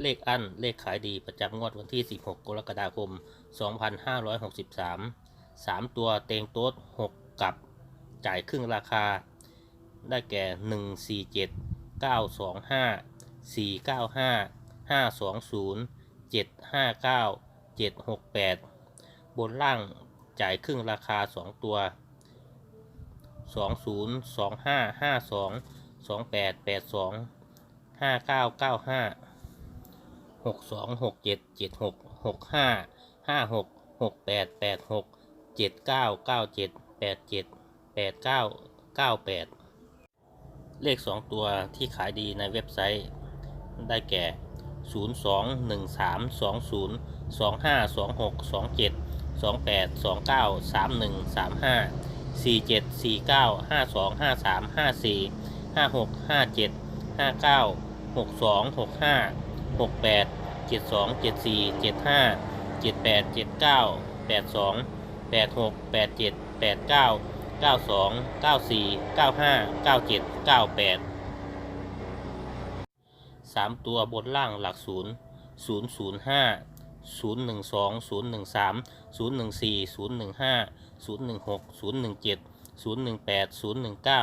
เลขอั้น เลขขายดีประจำงวดวันที่ 16 กรกฎาคม 2563 3 ตัวเต็งโต๊ด6 กับ จ่ายครึ่งราคา ได้แก่ 147 925 495 520 759 768 บนล่างจ่ายครึ่งราคา 2 ตัว 20 25 52 28 82 5995 หกสองหกเจ็ดเจ็ดหกหกห้าห้าหกหกแปดแปดหกเจ็ดเก้าเก้าเจ็ดแปดเจ็ดแปดเก้าเก้าแปดเลขสองตัวที่ขายดีในเว็บไซต์ ได้แก่ศูนย์ส องหนึ่งสามสองศูนย์สองห้าสองหกสองเจ็ดสองแปดสองเก้าสามหนึ่งสามห้าสี่เจ็ดสี่เก้าห้าสองห้าสามห้าสี่ห้าหกห้าเจ็ดห้าเก้าหกสองหกห้าหกแปดเจ็ดสองเจ็ดสี่เจ็ดห้าเจ็ดแปดเจ็ดเก้าแปดสองแปดหกแปดเจ็ดแปดเก้าเก้าสองเก้าสี่เก้าห้าเก้าเจ็ดเก้าแปดสามตัวบนล่างหลักศูนย์ศูนย์ศูนย์ห้าศูนย์หนึ่งสองศูนย์หนึ่งสามศูนย์หนึ่งสี่ศูนย์หนึ่งห้าศูนย์หนึ่งหกศูนย์หนึ่งเจ็ดศูนย์หนึ่งแปดศูนย์หนึ่งเก้า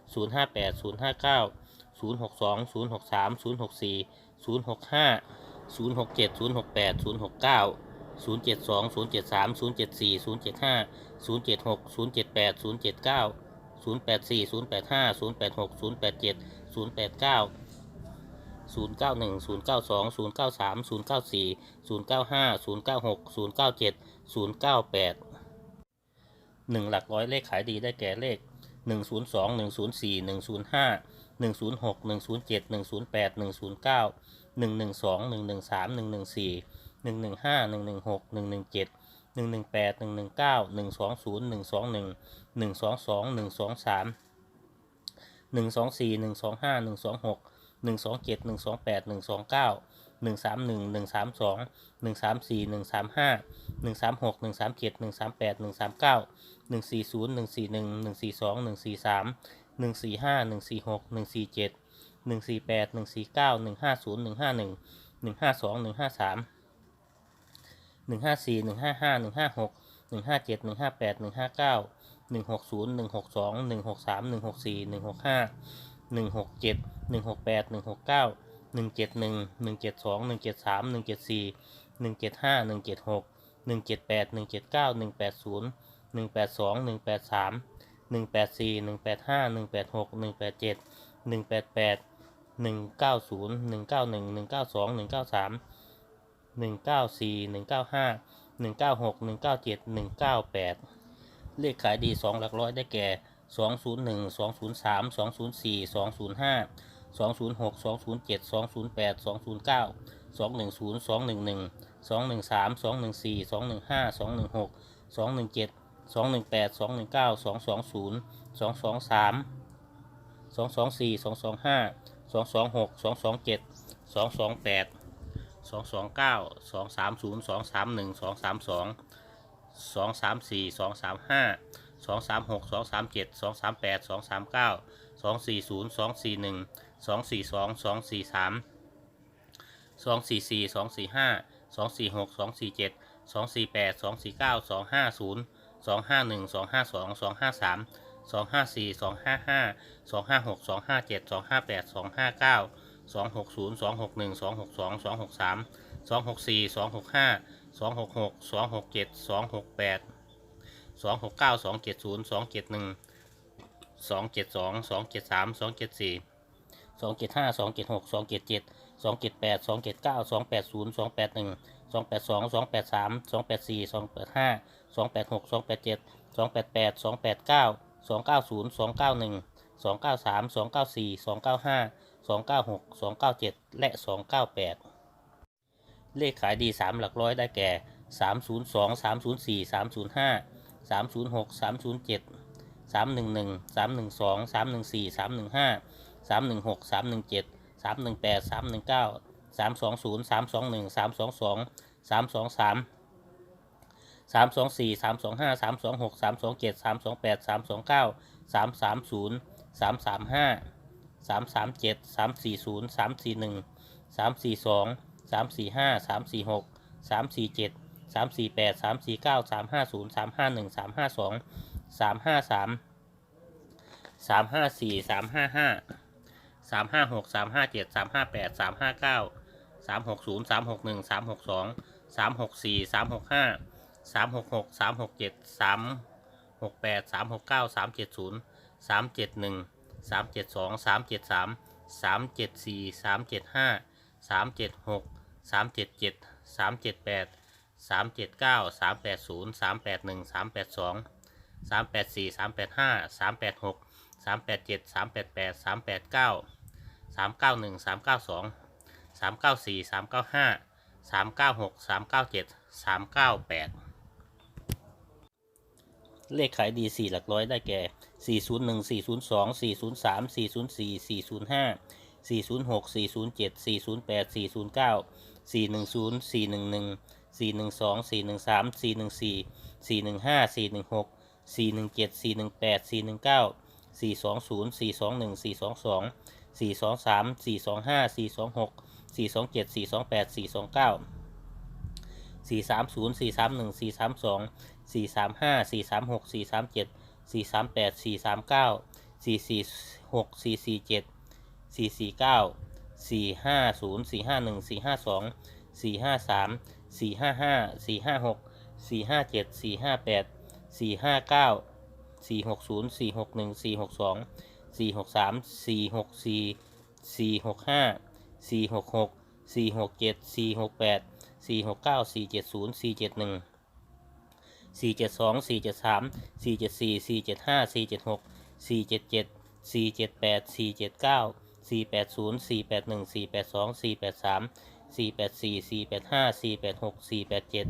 สองสี่ศูนย์สองห้าศูนย์สองหกศูนย์สองเจ็ดศูนย์สองแปดศูนย์สองเก้าศูนย์สามสี่ศูนย์สามห้าศูนย์สามหกศูนย์สามเก้าศูนย์หกสองศูนย์หกสามศูนย์หกสี่ศูนย์หกห้าศูนย์หกเจ็ดศูนย์หกแปดศูนย์หกเก้าศูนย์เจ็ดสองศูนย์เจ็ดสามศูนย์เจ็ดสี่ศูนย์เจ็ดห้าศูนย์เจ็ดหกศูนย์เจ็ดแปดศูนย์เจ็ดเก้าศูนย์แปดสี่ศูนย์แปดห้าศูนย์แปดหกศูนย์แปดเจ็ดศูนย์แปดเก้าศูนย์เก้าหนึ่งศูนย์เก้าสองศูนย์เก้าสามศูนย์เก้าสี่ศูนย์เก้าห้าศูนย์เก้าหกศูนย์เก้าเจ็ดศูนย์เก้าแปดหนึ่งหลักร้อยเลขขายดีได้แก่เลข หนึ่งศูนย์สองหนึ่งศูนย์สี่หนึ่งศูนย์ห้าห นึ่งศูนย์หกหนึ่งศูนย์เจ็ดหนึ่งศูนย์แปดหนึ่งศูนย์เก้าห นึ่งหนึ่งสองหนึ่งหนึ่งสามหนึ่งหนึ่งสี่หนึ่งหนึ่งห้าหนึ่งหนึ่งหกหนึ่งหนึ่งเจ็ดหนึ่งหนึ่งเก้าหนึ่งสองศูนย์หนึ่งสองหนึ่งหนึ่งสองสองหนึ่งสองสามหนึ่งสองสี่หนึ่งสองห้าหนึ่งสองหกหนึ่งสองเจ็ดสองหนึ่งเจ็ดสามหนึ่งเก้าหนึ่งสี่ศูนย์หนึ่งสี่หนึ่งหนึ่งสี่สองหนึ่งสี่สามหนึ่งสี่ห้าหนึ่งสี่หกหนึ่งสี่เจ็ดสี่หนึ่งเก้าหนึ่งห้องหนึ่งห้าสามหนึ่งห้าสี่หนึ่งห้าห้าหนึ่งห้าหกหนึ่งห้าเจ็ดห้าหนึ่งเก้าหนึ่งหกศูนย์หนึ่งหกสองหนึ่งหกสามหนึ่งหกสี่หนึ่งหกห้าหนึ่งหกเจ็ดหกหนึ่งเจ็ดแปดหนึ่งเจ็ดเก้าหนึ่งแปดศูนย์หนึ่งแปดสองหนึ่งแปดสามหนึ่งแปดสี่หนึ่งแปดห้าหนึ่งแปดหกหนึ่งแปดเจ็ดหนึ่งแปดแปดหนึ่งเก้าศูนย์หนึ่งเก้าหนึ่งหนึ่งเก้าสองหนึ่งเก้าสามหนึ่งเก้าสี่หนึ่งเก้าห้าหนึ่งเก้าหกหนึ่งเก้าเจ็ดหนึ่งเก้าแปดเลขขายดีสองหลักร้อยได้แก่สองศู 206 207 208 209 210 211 213 214 215 216 217 218 219 220 223 224 225 226 227 228 229 230 231 232 234 235 236 237 238 239 240 241 สองสี่สองสองสี่สามสองสี่สี่สองสี่ห้าสองสี่หกสองสี่เจ็ดสองสี่แปดสองสี่เก้าสองห้าศูนย์สองห้าหนึ่งสองห้าสองสองห้าสามสองห้าสี่สองห้าห้าสองห้าหกสองห้าเจ็ดสองห้าแปดสองห้าเก้าสองหกศูนย์สองหกหนึ่งสองหกสองสองหกสามสองหกสี่สองหกห้าสองหกหกสองหกเจ็ดสองหกแปดสองหกเก้าสองเจ็ดศูนย์สองเจ็ดหนึ่งสองเจ็ดสองสองเจ็ดสามสองเจ็ดสี่ สองเจ็ดห้าสองเจ็ดหกสองเจ็ดเจ็ดสองเจ็ดแปดสองเจ็ดเก้าสองแปดศูนย์สองแปดหนึ่งสองแปดสองสองแปดสามสองแปดสี่สองแปดห้าสองแปดหกสองแปดเจ็ดสองแปดแปดสองแปดเก้าสองเก้าศูนย์สองเก้าหนึ่งสองเก้าสามสองเก้าสี่สองเก้าห้าสองเก้าหกสองเก้าเจ็ดและสองเก้าแปดเลขขายดีสามหลักร้อยได้แก่สามศูนย์สองสามศูนย์สี่สามศูนย์ห้าสามศูนย์หกสามศูนย์เจ็ดสามหนึ่งหนึ่งสามหนึ่งสองสามหนึ่งสี่สามหนึ่งห้า สามหนึ่งหกสามหนึ่งเจ็ดสามหนึ่งแปดสามหนึ่งเก้าสามสองศูนย์สามสองหนึ่งสามสองสองสามสองสามสามสองสี่สามสองห้าสามสองหกสามสองเจ็ดสามสองแปดสามสองเก้าสามสามศูนย์สามสามห้าสามสามเจ็ดสามสี่ศูนย์สามสี่หนึ่งสามสี่สองสามสี่ห้าสามสี่หกสามสี่เจ็ดสามสี่แปดสามสี่เก้าสามห้าศูนย์สามห้าหนึ่งสามห้าสองสามห้าสามสามห้าสี่สามห้าห้า สามห้าหกสามห้าเจ็ดสามห้าแปดสามห้าเก้าสามหกศูนย์สามหกหนึ่งสามหกสองสามหกสี่สามหกห้าสามหกหกสามหกเจ็ดสามหกแปดสามหกเก้าสามเจ็ดศูนย์สามเจ็ดหนึ่งสามเจ็ดสองสามเจ็ดสามสามเจ็ดสี่สามเจ็ดห้าสามเจ็ดหกสามเจ็ดเจ็ดสามเจ็ดแปดสามเจ็ดเก้าสามแปดศูนย์สามแปดหนึ่งสามแปดสองสามแปดสี่สามแปดห้าสามแปดหกสามแปดเจ็ดสามแปดแปดสามแปดเก้า สามเก้าหนึ่งสามเก้าสองสามเก้าสี่สามเก้าห้าสามเก้าหกสามเก้าเจ็ดสามเก้าแปดเลขขายดีสี่หลักร้อยได้แก่สี่ศูนย์หนึ่งสี่ศูนย์สองสี่ศูนย์สามสี่ศูนย์สี่สี่ศูนย์ห้าสี่ศูนย์หกสี่ศูนย์เจ็ดสี่ศูนย์แปดสี่ศูนย์เก้าสี่หนึ่งศูนย์สี่หนึ่งหนึ่งสี่หนึ่งสองสี่หนึ่งสามสี่หนึ่งสี่สี่หนึ่งห้าสี่หนึ่งหกสี่หนึ่งเจ็ดสี่หนึ่งแปดสี่หนึ่งเก้าสี่สองศูนย์สี่สองหนึ่งสี่สองสอง สี่สองสามสี่สองห้าสี่สองหกสี่สองเจ็ดสี่สองแปดสี่สองเก้าสี่สามศูนย์สี่สามหนึ่งสี่สามสองสี่สามห้าสี่สามหกสี่สามเจ็ดสี่สามแปดสี่สามเก้าสี่สี่หกสี่สี่เจ็ดสี่สี่เก้าสี่ห้าศูนย์สี่ห้าหนึ่งสี่ห้าสองสี่ห้าสามสี่ห้าห้าสี่ห้าหกสี่ห้าเจ็ดสี่ห้าแปดสี่ห้าเก้าสี่หกศูนย์สี่หกหนึ่งสี่หกสอง สี่หกสามสี่หกสี่สี่หกห้าสี่หกหกสี่หกเจ็ดสี่หกแปดสี่หกเก้าสี่เจ็ดศูนย์สี่เจ็ดหนึ่งสี่เจ็ดสองสี่เจ็ดสามสี่เจ็ดสี่สี่เจ็ดห้าสี่เจ็ดหกสี่เจ็ดเจ็ดสี่เจ็ดแปดสี่เจ็ดเก้าสี่แปดศูนย์สี่แปดหนึ่งสี่แปดสองสี่แปดสามสี่แปดสี่สี่แปดห้าสี่แปดหกสี่แปดเจ็ด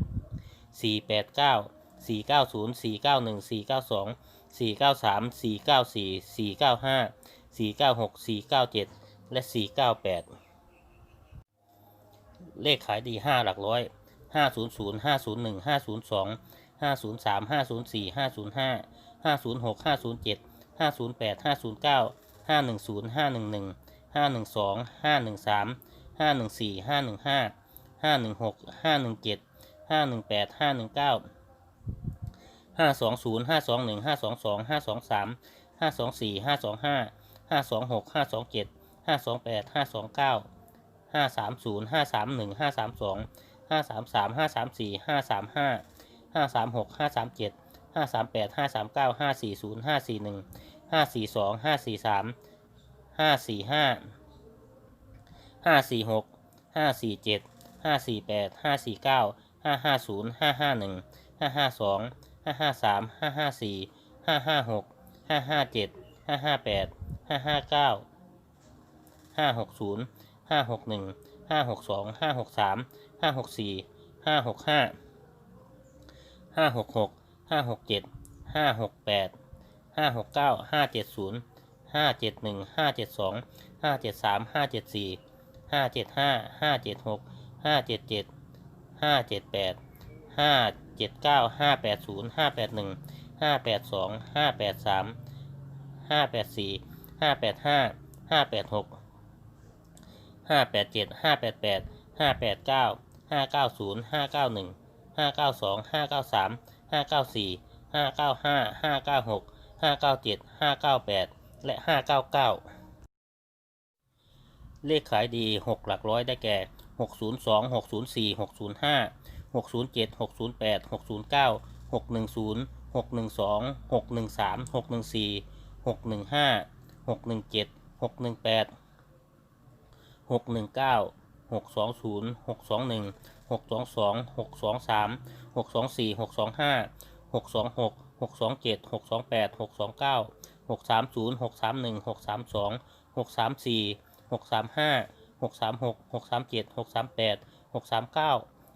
สี่แปดเก้าสี่เก้าศูนย์สี่เก้าหนึ่งสี่เก้าสอง 4 9 3 4 9 4 4 9 5 4 9 6 4 9 7 และ 4 9 8 เลขขายดี 5 หลักร้อย 500 501 502 503 504 505 506 507 508 509 510 511 512 513 514 515 516 517 518 519 ห้าสองศูนย์ห้าสองหนึ่งห้าสองสองห้าสองสามห้าสองสี่ห้าสองห้าห้าสองหกห้าสองเจ็ดห้าสองแปดห้าสองเก้าห้าสามศูนย์ห้าสามหนึ่งห้าสามสองห้าสามสามห้าสามสี่ห้าสามห้าห้าสามหกห้าสามเจ็ดห้าสามแปดห้าสามเก้าห้าสี่ศูนย์ห้าสี่หนึ่งห้าสี่สองห้าสี่สามห้าสี่ห้าห้าสี่หกห้าสี่เจ็ดห้าสี่แปดห้าสี่เก้าห้าห้าศูนย์ห้าห้าหนึ่งห้าห้าสอง ห้าห้าสามห้าห้าสี่ห้าห้าหกห้าห้าเจ็ดห้าห้าแปดห้าห้าเก้าห้าหกศูนย์ห้าหกหนึ่งห้าหกสองห้าหกสามห้าหกสี่ห้าหกห้าห้าหกหกห้าหกเจ็ดห้าหกแปดห้าหกเก้าห้าเจ็ดศูนย์ห้าเจ็ดหนึ่งห้าเจ็ดสองห้าเจ็ดสามห้าเจ็ดสี่ห้าเจ็ดห้าห้าเจ็ดหกห้าเจ็ดเจ็ดห้าเจ็ดแปดห้า เจ็ดเก้าห้าแปดศูนย์ห้าแปดหนึ่งห้าแปดสองห้าแปดสามห้าแปดสี่ห้าแปดห้าห้าแปดหกห้าแปดเจ็ดห้าแปดแปดห้าแปดเก้าห้าเก้าศูนย์ห้าเก้าหนึ่งห้าเก้าสองห้าเก้าสามห้าเก้าสี่ห้าเก้าห้าห้าเก้าหกห้าเก้าเจ็ดห้าเก้าแปดและห้าเก้าเก้าเลขขายดีหกหลักร้อยได้แก่หกศูนย์สองหกศูนย์สี่หกศูนย์ห้า หกศูนย์เจ็ดหกศูนย์แปดหกศูนย์เก้าหกหนึ่งศูนย์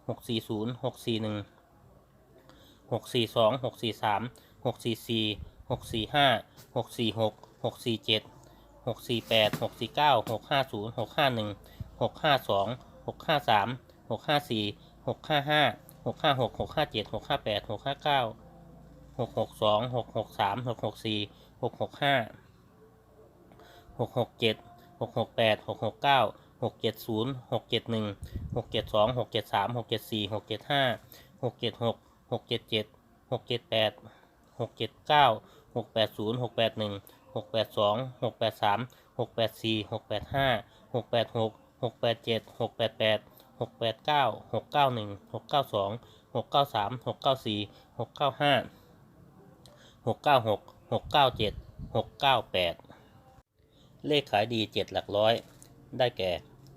หกสี่ศูนย์หกสี่หนึ่งหกสี่สองหกสี่สามหกสี่สี่หกสี่ห้าหกสี่หกหกสี่เจ็ดหกสี่แปดหกสี่เก้าหกห้าศูนย์หกห้าหนึ่งหกห้าสองหกห้าสามหกห้าสี่หกห้าห้าหกห้าหกหกห้าเจ็ดหกห้าแปดหกห้าเก้าหกหกสองหกหกสามหกหกสี่หกหกห้าหกหกเจ็ดหกหกแปดหกหกเก้า หกเจ็ดศูนย์หกเจ็ดหนึ่งหกเจ็ดสองหกเจ็ดสามหกเจ็ดสี่หกเจ็ดห้าหกเจ็ดหกหกเจ็ดเจ็ดหกเจ็ดแปดหกเจ็ดเก้าหกแปดศูนย์หกแปดหนึ่งหกแปดสองหกแปดสามหกแปดสี่หกแปดห้าหกแปดหกหกแปดเจ็ดหกแปดแปดหกแปดเก้าหกเก้าหนึ่งหกเก้าสองหกเก้าสามหกเก้าสี่หกเก้าห้าหกเก้าหกหกเก้าเจ็ดหกเก้าแปดเลขขายดีเจ็ดหลักร้อย ได้แก่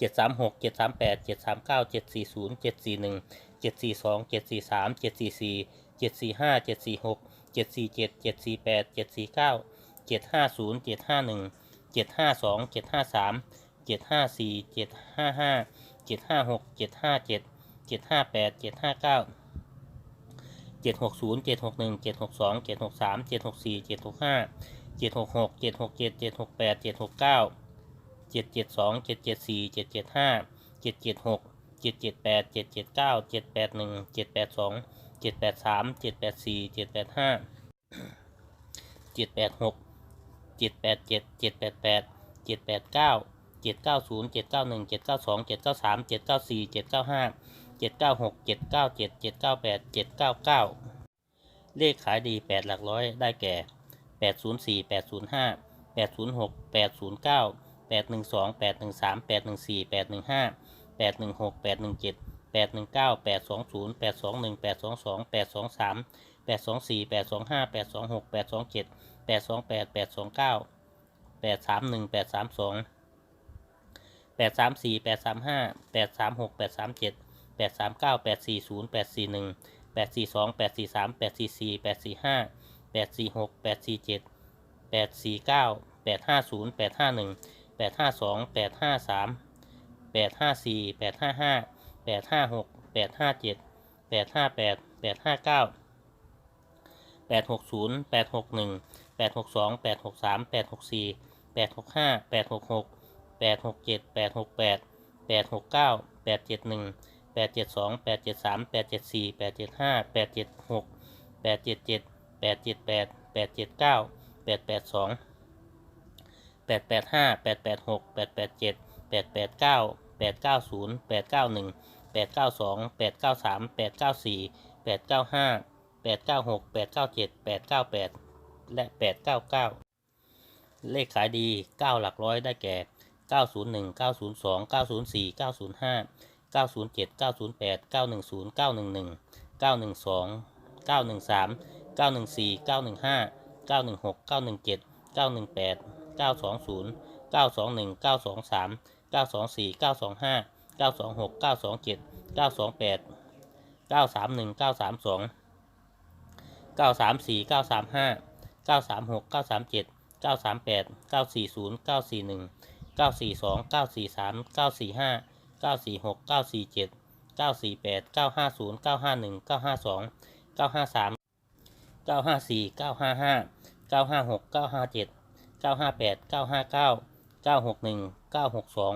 เจ็ดสามหกเจ็ดสามแปดเจ็ดสามเก้าเจ็ดสี่ศูนย์เจ็ดสี่หนึ่งเจ็ดสี่สองเจ็ดสี่สามเจ็ดสี่สี่เจ็ดสี่ห้าเจ็ดสี่หกเจ็ดสี่เจ็ดเจ็ดสี่แปดเจ็ดสี่เก้าเจ็ดห้าศูนย์เจ็ดห้าหนึ่งเจ็ดห้าสองเจ็ดห้าสามเจ็ดห้าสี่เจ็ดห้าห้าเจ็ดห้าหกเจ็ดห้าเจ็ดเจ็ดห้าแปดเจ็ดห้าเก้าเจ็ดหกศูนย์เจ็ดหกหนึ่งเจ็ดหกสองเจ็ดหกสามเจ็ดหกสี่เจ็ดหกห้าเจ็ดหกหกเจ็ดหกเจ็ดเจ็ดหกแปดเจ็ดหกเก้า เจ็ดเจ็ดสองเจ็ดเจ็ดสี่เจ็ดเจ็ดห้าเจ็ดเจ็ดหกเจ็ดเจ็ดแปดเจ็ดเจ็ดเก้าเจ็ดแปดหนึ่งเจ็ดแปดสองเจ็ดแปดสามเจ็ดแปดสี่เจ็ดแปดห้าเจ็ดแปดหกเจ็ดแปดเจ็ดเจ็ดแปดแปดเจ็ดแปดเก้าเจ็ดเก้าศูนย์เจ็ดเก้าหนึ่งเจ็ดเก้าสองเจ็ดเก้าสามเจ็ดเก้าสี่เจ็ดเก้าห้าเจ็ดเก้าหกเจ็ดเก้าเจ็ดเจ็ดเก้าแปดเจ็ดเก้าเก้าเลขขายดีแปดหลักร้อยได้แก่แปดศูนย์สี่แปดศูนย์ห้าแปดศูนย์หกแปดศูนย์เก้า แปดหนึ่งสองแปดหนึ่งสามแปดหนึ่งสี่แปดหนึ่งห้าแปดหนึ่งหกแปดหนึ่งเจ็ดแปดหนึ่งเก้าแปดสองศูนย์แปดสองหนึ่งแปดสองสองแปดสองสามแปดสองสี่แปดสองห้าแปดสองหกแปดสองเจ็ดแปดสองแปดแปดสองเก้าแปดสามหนึ่งแปดสามสองแปดสามสี่แปดสามห้าแปดสามหกแปดสามเจ็ดแปดสามเก้าแปดสี่ศูนย์แปดสี่หนึ่งแปดสี่สองแปดสี่สามแปดสี่สี่แปดสี่ห้าแปดสี่หกแปดสี่เจ็ดแปดสี่เก้าแปดห้าศูนย์แปดห้าหนึ่ง แปดห้าสองแปดห้าสามแปดห้าสี่แปดห้าห้าแปดห้าหกแปดห้าเจ็ดแปดห้าแปดแปดห้าเก้าแปดหกศูนย์แปดหกหนึ่งแปดหกสองแปดหกสามแปดหกสี่แปดหกห้าแปดหกหกแปดหกเจ็ดแปดหกแปดแปดหกเก้าแปดเจ็ดหนึ่งแปดเจ็ดสองแปดเจ็ดสามแปดเจ็ดสี่แปดเจ็ดห้าแปดเจ็ดหกแปดเจ็ดเจ็ดแปดเจ็ดแปดแปดเจ็ดเก้าแปดแปดสอง แปดแปดห้าแปดแปดหกแปดแปดเจ็ดแปดแปดเก้าแปดเก้าศูนย์แปดเก้าหนึ่งแปดเก้าสองแปดเก้าสามแปดเก้าสี่แปดเก้าห้าแปดเก้าหกแปดเก้าเจ็ดแปดเก้าแปดและแปดเก้าเก้าเลขขายดีเก้าหลักร้อยได้แก่เก้าศูนย์หนึ่งเก้าศูนย์ สองเก้าศูนย์สี่เก้าศูนย์ห้าเก้าศูนย์เจ็ดเก้าศู นย์แปดเก้าหนึ่งศูนย์เก้าหนึ่งหนึ่งเก้าหนึ่งสอ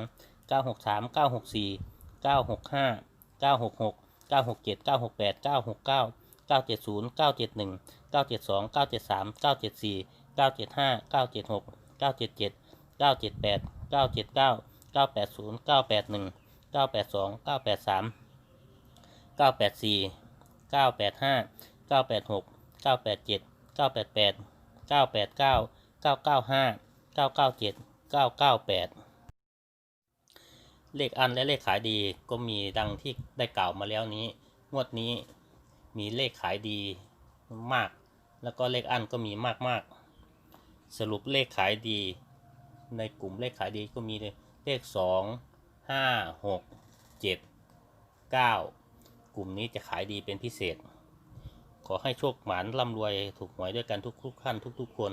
ง เก้าเก้าห้าเก้าเก้าเจ็ดเก้าเก้าแปดเลขอันและเลขขายดีก็มีดังที่ได้กล่าวมาแล้วนี้ งวดนี้มีเลขขายดีมาก แล้วก็เลขอันก็มีมากมากสรุปเลขขายดี ในกลุ่มเลขขายดีก็มีเลขสองห้าหกเจ็ดเก้ากลุ่มนี้จะขายดีเป็นพิเศษ ขอให้โชคหมานร่ำรวยถูกหวยด้วยกันทุกทุกท่านทุก ๆ คน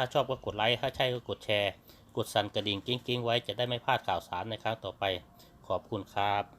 ถ้าชอบก็กดไลค์ ถ้าใช่ก็กดแชร์ กดสั่นกระดิ่งกิ้งๆ ไว้จะได้ไม่พลาดข่าวสารในครั้งต่อไป ขอบคุณครับ